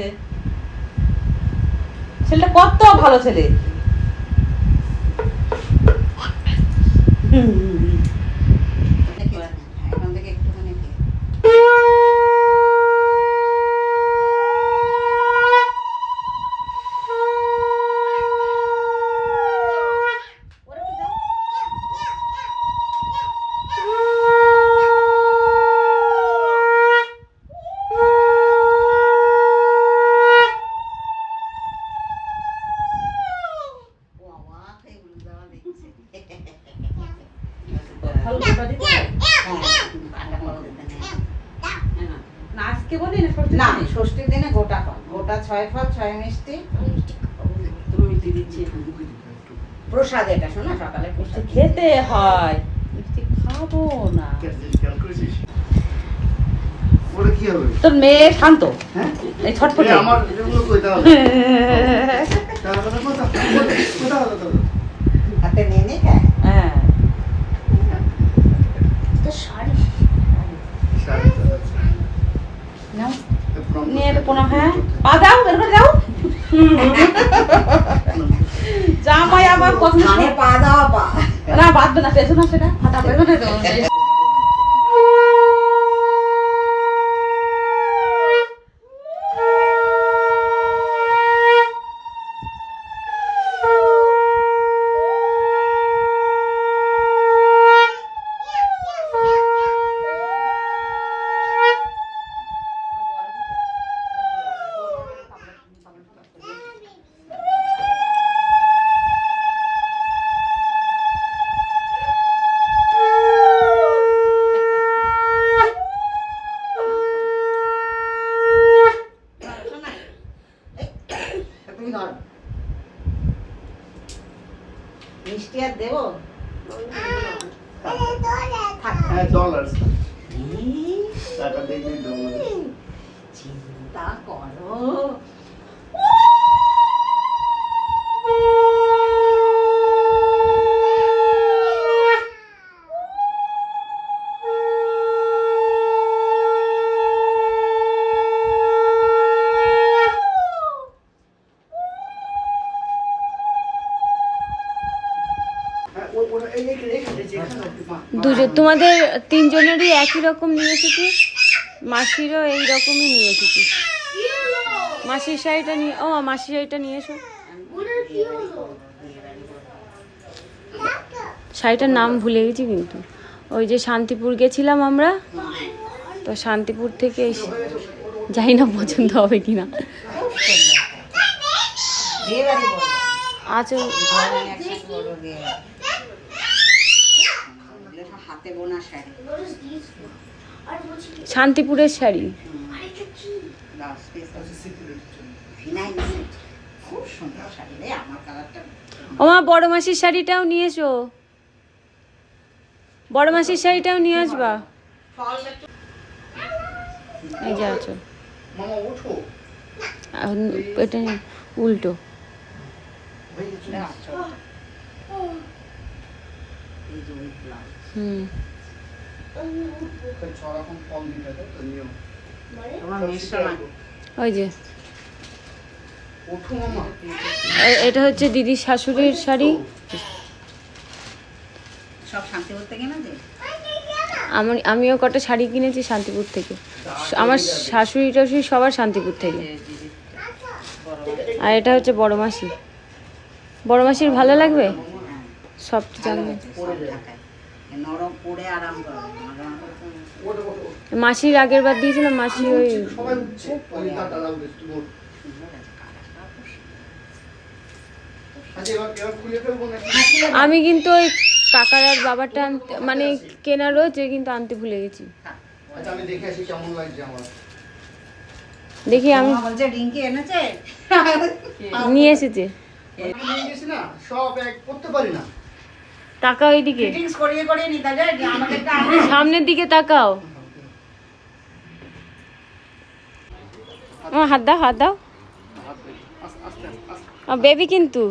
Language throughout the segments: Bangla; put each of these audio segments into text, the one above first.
যে ছেলেটা কত ভালো ছেলে। এখন থেকে একটুখানি খেয়ে। ও অবাক হয়ে উল্টো দেওয়া দেখছে। ভালো গোটা দিতে হয়? হ্যাঁ, আটা করে দিতে নেই। না আজকে বলি না ষষ্ঠীর না দিনে? ষষ্ঠীর দিনে গোটা ফল গোটা ছয় ফল ছয় মিষ্টি। তুমি মিষ্টি দিচ্ছি প্রসাদ এটা শোনা সকালে মিষ্টি প্রসাদ খেতে হয়। মিষ্টি খাব না। তোর মেয়ে শান্ত। হ্যাঁ? এই ছটফটে আমার হাতে নিয়ে নিয়ে খায় হ্যাঁ। তো শাড়ি শাড়ি। নাও। নিয়ে এলো পোনা হ্যাঁ? পা দাও বের করে দাও। জামাই আমার কথা পা দাও পা। না বাঁধবে না পেছনে সেটা হাতা পেছনে তো শোনা এই, তুমি ধর মিষ্টি আর দেবো থাক হ্যাঁ ডলার এই, টাকা দেখবি চিন্তা করো তোমাদের তিনজনেরই একই রকম নিয়ে এসেছি। মাসিরও এই রকমই নিয়ে এসেছি। মাসির শাড়িটা নিয়ে ও মাসির শাড়িটা নিয়ে এসো। শাড়িটার নাম ভুলে গেছি কিন্তু। ওই যে শান্তিপুর গেছিলাম আমরা তো শান্তিপুর থেকে এসে জানি না পছন্দ হবে কি না আচ্ছা হাতে বোনা শাড়ি। শান্তিপুরের শাড়ি। আমার ও মা বড় মাসির শাড়িটাও নিয়ে এসো বড় মাসির শাড়িটাও নিয়ে আসবা? এই যে আছো। এটা উল্টো। ব্লাউজ হুম। ছ রকম ফল দিতে হবে তো নিয়ম তোমার মেয়ের সময় ওই যে। এটা হচ্ছে দিদির শাশুড়ির শাড়ি। সব আমার আমিও কটা শাড়ি কিনেছি শান্তিপুর থেকে। আমার শাশুড়ি টাশুড়ি সবার শান্তিপুর থেকে। আর এটা হচ্ছে বড় মাসি বড় মাসির ভালো লাগবে? সব ভালো মাসির আগের বার দিয়েছিলাম মাসি ওই। আচ্ছা আমি কিন্তু ওই কাকার আর বাবারটা আনতে মানে কেনা রয়েছে কিন্তু আনতে ভুলে গেছি। আচ্ছা আমি দেখে আসি কেমন লাগছে আমার। দেখি আমি রিঙ্কি এনেছে? নিয়ে এসেছে। সব এক করতে পারি না। একটা আনে। সামনের দিকে তাকাও। ও হাত দাও হাত দাও। বেবি কিন্তু।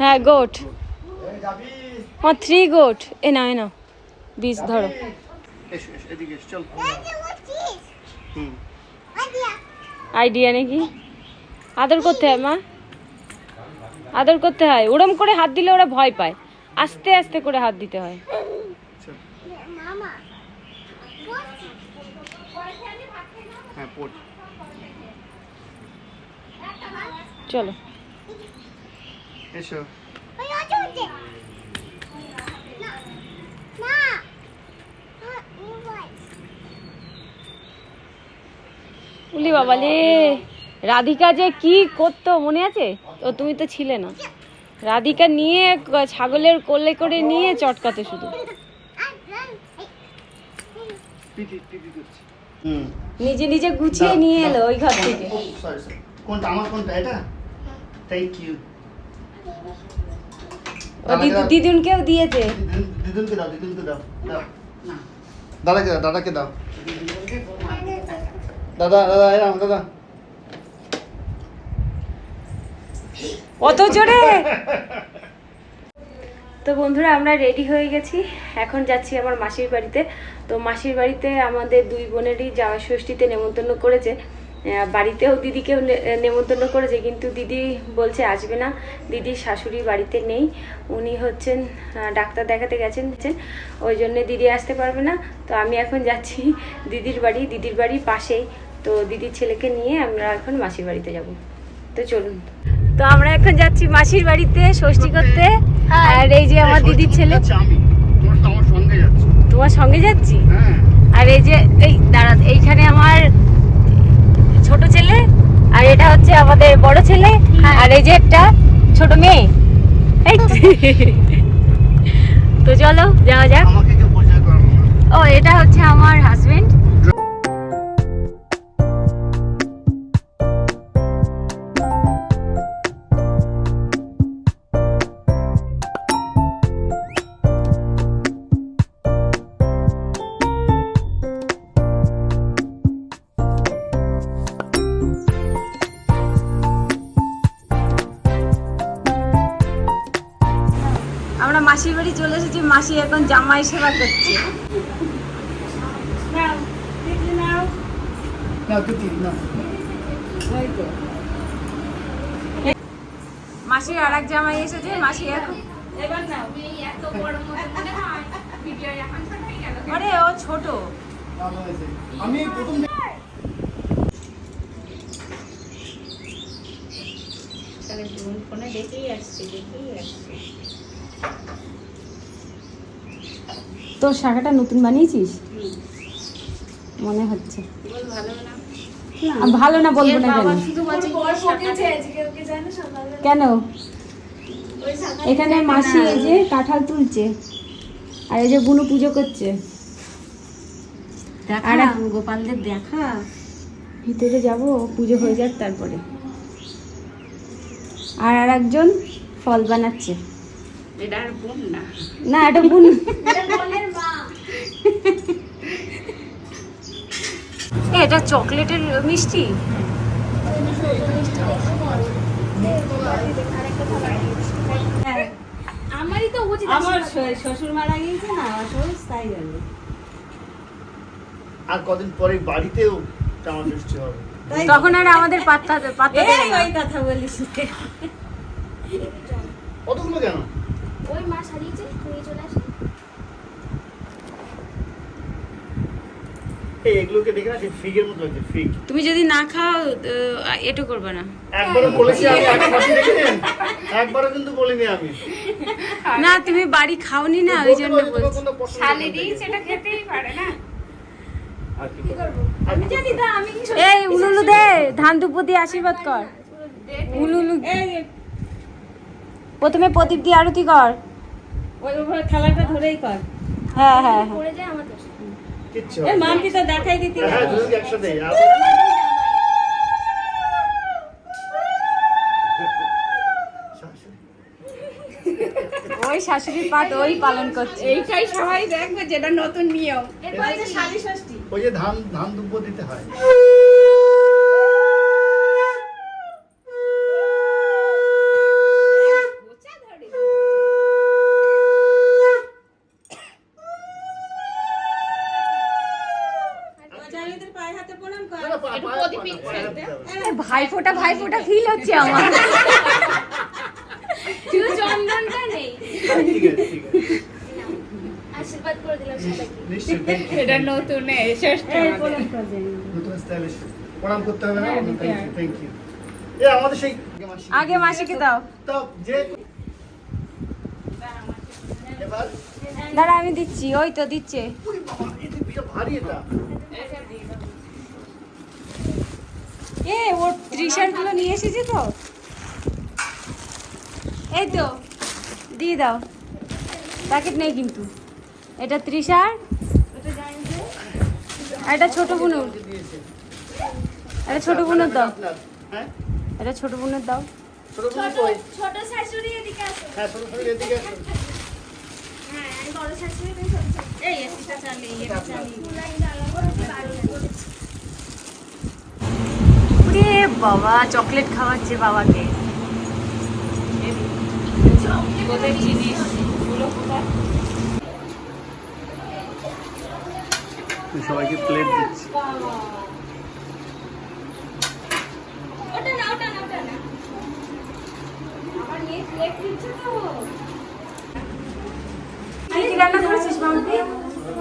হ্যাঁ, গোট। যাবি ও থ্রি গোট এ নাও এ নাও বীজ ধরো এসো এসো এদিকে এসো চল হুম আইডিয়া নাকি আদর করতে হয় মা আদর করতে হয় ওরম করে হাত দিলে ওরা ভয় পায় আস্তে আস্তে করে হাত দিতে হয় হ্যাঁ চলো এসো উলি বাবা লে রাধিকা যে কি করতো মনে আছে? ও তুমি তো ছিলে না। রাধিকা নিয়ে ছাগলের কোলে করে নিয়ে চটকাতে শুধু। নিজে নিজে গুছিয়ে নিয়ে এলো ওই ঘর থেকে। কোনটা আমার কোনটা এটা? থ্যাংক ইউ ও দিদু- দিদুনকেও দিয়েছে। দিদুনকে দাও দিদুনকে দাও। দাও দাদাকে দাও। দাদাকে দাও। দিদি। দাদা দাদা। অত জোরে? তো বন্ধুরা, আমরা রেডি হয়ে গেছি। এখন যাচ্ছি আমার মাসির বাড়িতে। তো মাসির বাড়িতে আমাদের দুই বোনেরই জামাই ষষ্ঠীতে নেমন্তন্ন করেছে। বাড়িতেও দিদিকেও নে- নেমন্তন্ন করেছে কিন্তু দিদি বলছে আসবে না। দিদির শাশুড়ি বাড়িতে নেই উনি হচ্ছেন ডাক্তার দেখাতে গেছেন ওই জন্য দিদি আসতে পারবে না। তো আমি এখন যাচ্ছি দিদির বাড়ি দিদির বাড়ি পাশেই। তো দিদির ছেলেকে নিয়ে আমরা এখন মাসির বাড়িতে যাব। তো চলুন। তো আমরা এখন যাচ্ছি মাসির বাড়িতে ষষ্ঠী করতে। আর এই যে আমার দিদির ছেলে। তোমার সঙ্গে যাচ্ছে। তোমার সঙ্গে যাচ্ছি? হ্যাঁ। আর এই যে এই দাঁড়া এইখানে আমার ছোট ছেলে আর এটা হচ্ছে আমাদের বড় ছেলে আর এই যে একটা ছোট মেয়ে। তো। চলো যাওয়া যাক। ও এটা হচ্ছে আমার হাজবেন্ড এখন জামাই সেবা করছে। না মাসির আর এক জামাই এসেছে মাসি এখন আরে ও ছোট। আমি প্রথম ফোনে দেখেই আসছি দেখেই আসছে। তোর শাখাটা নতুন বানিয়েছিস? মনে হচ্ছে। বল ভালো না? আম ভালো না বলব না কেন? কেন? এখানে মাসি এই যে কাঁঠাল তুলছে। আর এই যে বুনু পুজো করছে। আর গোপালদের দেখা। ভিতরে যাব পুজো হয়ে যাক তারপরে। আর আর একজন ফল বানাচ্ছে। এটা আর বোন না। না এটা বুনু। এ, এটা চকলেটের মিষ্টি? আমার শ্বশুর মারা গিয়েছে না শ্বশুর তাই আর কদিন পরে বাড়িতেও হবে। তখন আর আমাদের পাত্তা পাত্তা দেবে এই ওই কথা বলিস। কেন? ওই মা সারিয়েছে নিয়ে চলে আসে। এই এগুলোকে দেখে না ফিগের মতো লাগছে ফিগ তুমি যদি না খাও এটো করবে না। একবারও বলেছি আমি একটা মাসি দেখেছেন একবারও কিন্তু বলিনি আমি। না তুমি বাড়ি খাওনি না ওই জন্য বলছি। শালিরি সেটা খেতেই পারে না। আর কি করব? আমি জানি তো আমি কি এই উলুলু দে ধান দুপুর দিয়ে আশীর্বাদ কর। উলুলু প্রথমে প্রদীপ দিয়ে আরতি কর। ওই উপরে থালাটা ধরেই কর। হ্যাঁ হ্যাঁ পড়ে যায় আমার কিচ্ছু এ হবে তো দেখাই দিতে হ্যাঁ একসাথে ওই শাশুড়ির পাঠ ওই পালন করছে। এইটাই সবাই দেখবে যেটা নতুন নিয়ম। এরপরে যে ষষ্ঠী। ওই যে ধান ধান দুব্ব দিতে হয়। ভাইফোঁটা ভাইফোঁটা ফিল হচ্ছে আমার। শুধু চন্দনটা নেই। ঠিক আছে ঠিক আছে আশীর্বাদ করে দিলাম সবাইকে নিশ্চয়ই thank you. এটা নতুন ষষ্ঠ নতুন স্টাইলিশ প্রণাম করতে হবে না? থ্যাংক ইউ এ আমাদের সেই আগে মাসিকে দাও। তো যে দাঁড়া আমি দিচ্ছি। ওই তো দিচ্ছে। ভারী এটা। এ ওর ত্রিশারগুলো নিয়ে এসেছে তো। এই তো দিয়ে দাও। প্যাকেট নেই কিন্তু। এটা ত্রিশার এটা ছোট বুনুর। দিয়েছে এটা ছোট বুনুর দাও। হ্যাঁ এটা ছোট বুনুর দাও। ছোট বোন কই? ছোট শাশুড়ি ওরে বাবা চকলেট খাওয়াচ্ছে বাবাকে। সবাইকে প্লেট দিচ্ছি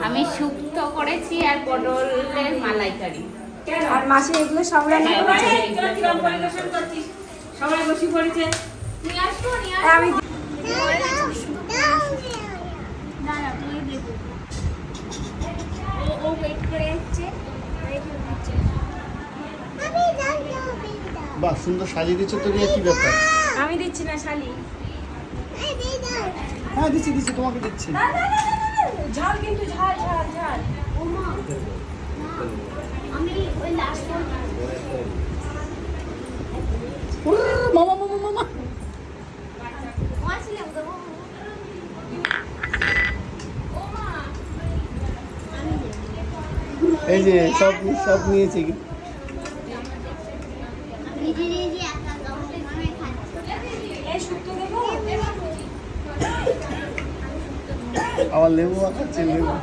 আমি শুক্তো করেছি আর পটলের মালাইকারি। আর মাসে এগুলো সব রান্না করেছে সবাই বসে পড়েছে হ্যাঁ, আমি বাহ সুন্দর সাজিয়ে দিচ্ছ তো কি ব্যাপার আমি দিচ্ছি না শালি হ্যাঁ দিচ্ছি দিচ্ছি তোমাকে দিচ্ছি ঝাল কিন্তু ঝাল ঝাল ঝাল ও মা মামা মামা মামা এই যে সব সব নিয়েছি। খাচ্ছি। আবার লেবু আছে লেবু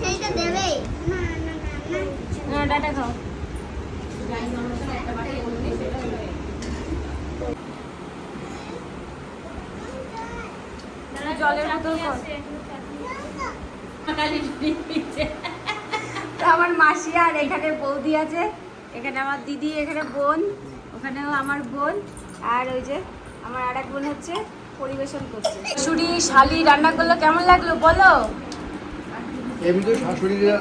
সেইটা দেবে না খাও। জলের বোতল আমার মাসি আর এখানে বৌদি আছে। এখানে আমার দিদি এখানে বোন ওখানেও আমার বোন। আর ওই যে আমার আর এক বোন হচ্ছে পরিবেশন করছে। শুরি শালি রান্না করল কেমন লাগল বলো? এমনি তো শাশুড়িরা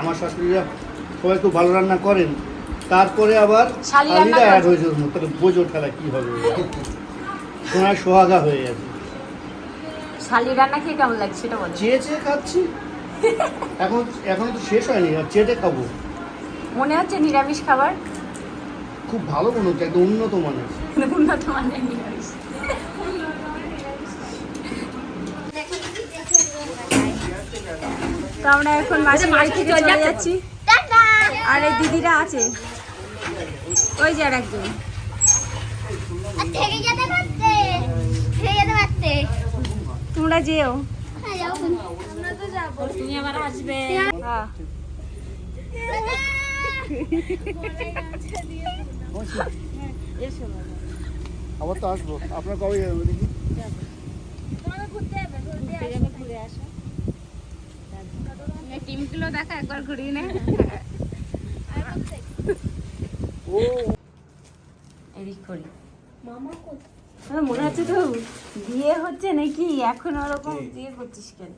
আমার শাশুড়িরা সবাই খুব ভালো রান্না করেন। তারপরে আবার শালিরা অ্যাড। হয়েছে ওর তাহলে বোঝো খেলা কি হবে? সোনার সোহাগা হয়ে শালি রান্না খেয়ে কেমন লাগছে সেটা বলো। চেয়ে চেয়ে খাচ্ছি। এখন এখন তো শেষ হয়নি আর চেটে খাব। মনে হচ্ছে নিরামিষ খাবার? খুব ভালো মনে হচ্ছে একদম উন্নত মানের। উন্নত মানের নিরামিষ। তো আমরা এখন বাড়ি থেকে চলে যাচ্ছি। আর এই দিদিরা আছে। ওই যে আর একজন তোমরা যেও। হ্যাঁ যাও। আমরা তো যাব। তুমি আবার আসবে। হ্যাঁ। আবার তো আসব। আপনার কবে দেখি। যাবে ঘুরতে যাবে ঘুরে আসো। টিমগুলো দেখা একবার ঘুরিয়ে নে। ও এদিক করি। মামা কোথায় মনে হচ্ছে তো? বিয়ে হচ্ছে নাকি? এখন ওরকম বিয়ে করছিস কেন?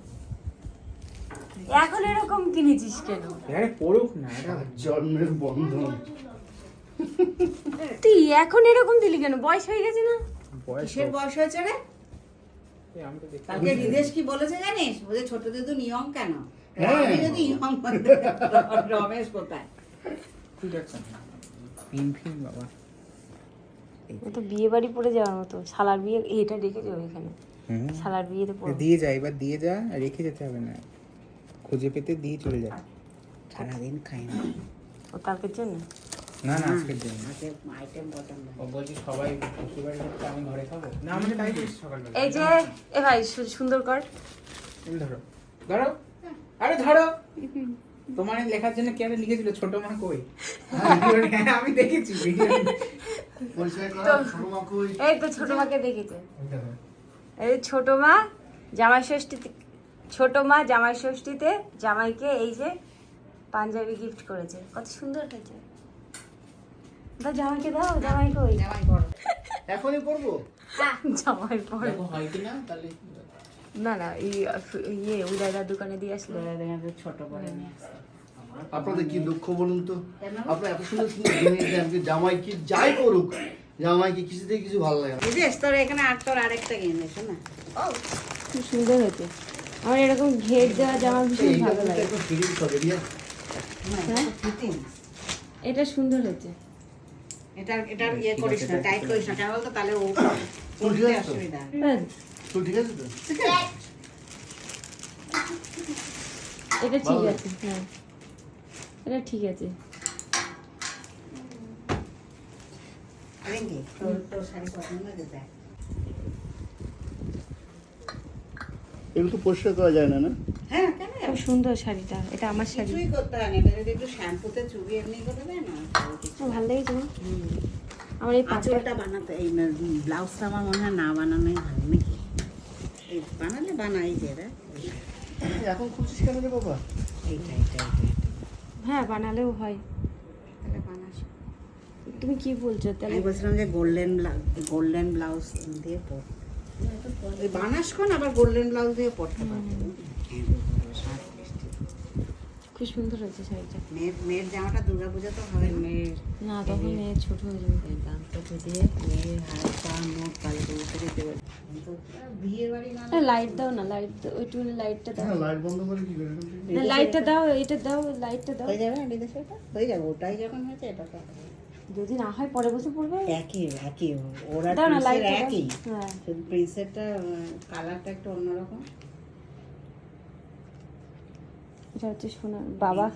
এখন এরকম কিনেছিস কেন? জন্মের বন্ধন। তুই এখন এরকম দিলি কেন? বয়স হয়ে গেছে না? কিসের বয়স হয়েছে রে? কালকে রিদেশ কি বলেছে জানিস? বলে ছোট দিদু নিয়ম কেন? হ্যাঁ। আমি যদি নিয়ম রমেশ কোথায়? ও তো বিয়ে বাড়ি পড়ে যাওয়ার মতো। শালার বিয়ে এটা রেখে যাও এখানে। হুম। শালার বিয়েতে পড়ো। দিয়ে যা এবার দিয়ে যা আর রেখে যেতে হবে না। খুঁজে পেতে দিয়ে চলে যা। সারাদিন খাই না। ও কালকের জন্য? না না আজকের জন্য। আজকে আইটেম পছন্দ ও বলছি সবাই বাড়ি আমি ঘরে খাব। না আমাদের তাই সকালবেলা। এই যে এ ভাই সুন্দর কর। ধরো ধরো। আরে ধরো। তোমার লেখার জন্য কে আরে লিখেছিল? ছোট মা কই? হ্যাঁ, আমি দেখেছি ভিডিও ছোট মা কই? এই তো ছোট মাকে দেখেছে এই ছোট মা জামাই ষষ্ঠীতে ছোট মা জামাই ষষ্ঠীতে জামাইকে এই যে পাঞ্জাবি গিফট করেছে। কত সুন্দর হয়েছে। দাও জামাইকে দাও জামাই কই? জামাই বড় এখনই করব জামাই পরে। হয় কিনা তাহলে না না এই ইয়ে উদয়দার দোকানে দিয়ে আসলো। ছোট করে নিয়ে আসছে আপনাদের কি দুঃখ বলুন তো? আপনার এত সুন্দর সুন্দর জিনিস দেন যে জামাই কি যাই করুক জামাইকে কিছুতেই কিছু ভালো লাগে না। বুঝেছ তোর এখানে আর তোর আরেকটা কিনে শোনা খুব সুন্দর হয়েছে। আমার এরকম ঘের দেওয়া জামা ভীষণ ভালো লাগে। ফিটিং ফিটিং এটা সুন্দর হয়েছে। এটা এটা ইয়ে করিস না টাইট করিস না। কেন বলতো? তাহলে ও পড়তে আছে তো? ঠিক আছে তো? এটা ঠিক আছে হ্যাঁ। এটা ঠিক আছে। এগুলো তো পরিষ্কার করা যায় না না? হ্যাঁ। খুব সুন্দর শাড়িটা? এটা আমার শাড়ি। কিছুই করতে হয় না এটা যদি একটু শ্যাম্পুতে চুবি এমনি করে দেয় না ভালো লেগেছে না? আমার এই পাঁচটা বানাতে এই ব্লাউজটা আমার মনে হয় না বানানোই ভালো নাকি? বানালে বানাই রে। এখন খুঁজছিস কেন রে বাবা? এইটা এইটা এইটা এইটা। হ্যাঁ বানালেও হয়। তাহলে বানাস। তুমি কি বলছো? তাহলে আমি বলছিলাম যে গোল্ডেন গোল্ডেন ব্লাউজ দিয়ে পর। বানাস কোন আবার গোল্ডেন ব্লাউজ দিয়ে পড়তে পারবে। খুব সুন্দর হয়েছে শাড়িটা। মেয়ের মেয়ের জামাটা দুর্গা পুজো তো হবে। মেয়ের না তখন মেয়ে ছোট হয়ে যাবে। দাম তো দিয়ে মেয়ের হাত পা মুখ কালো করে দিতে পারি। বিয়ের বাড়ি না লাইট দাও না লাইট ওইটু লাইটটা দাও। হ্যাঁ লাইট বন্ধ করে কি করে? না লাইটটা দাও এটা দাও লাইটটা দাও। হয়ে যাবে হয়ে যাবে ওটাই যখন হয়েছে এটা তো যদি না হয় পরে বসে পড়বে? একই একই ওরা প্রিন্সের লাইট একই। হ্যাঁ। শুধু প্রিন্সেরটা কালারটা একটু অন্যরকম। এটা হচ্ছে সোনার বাবা।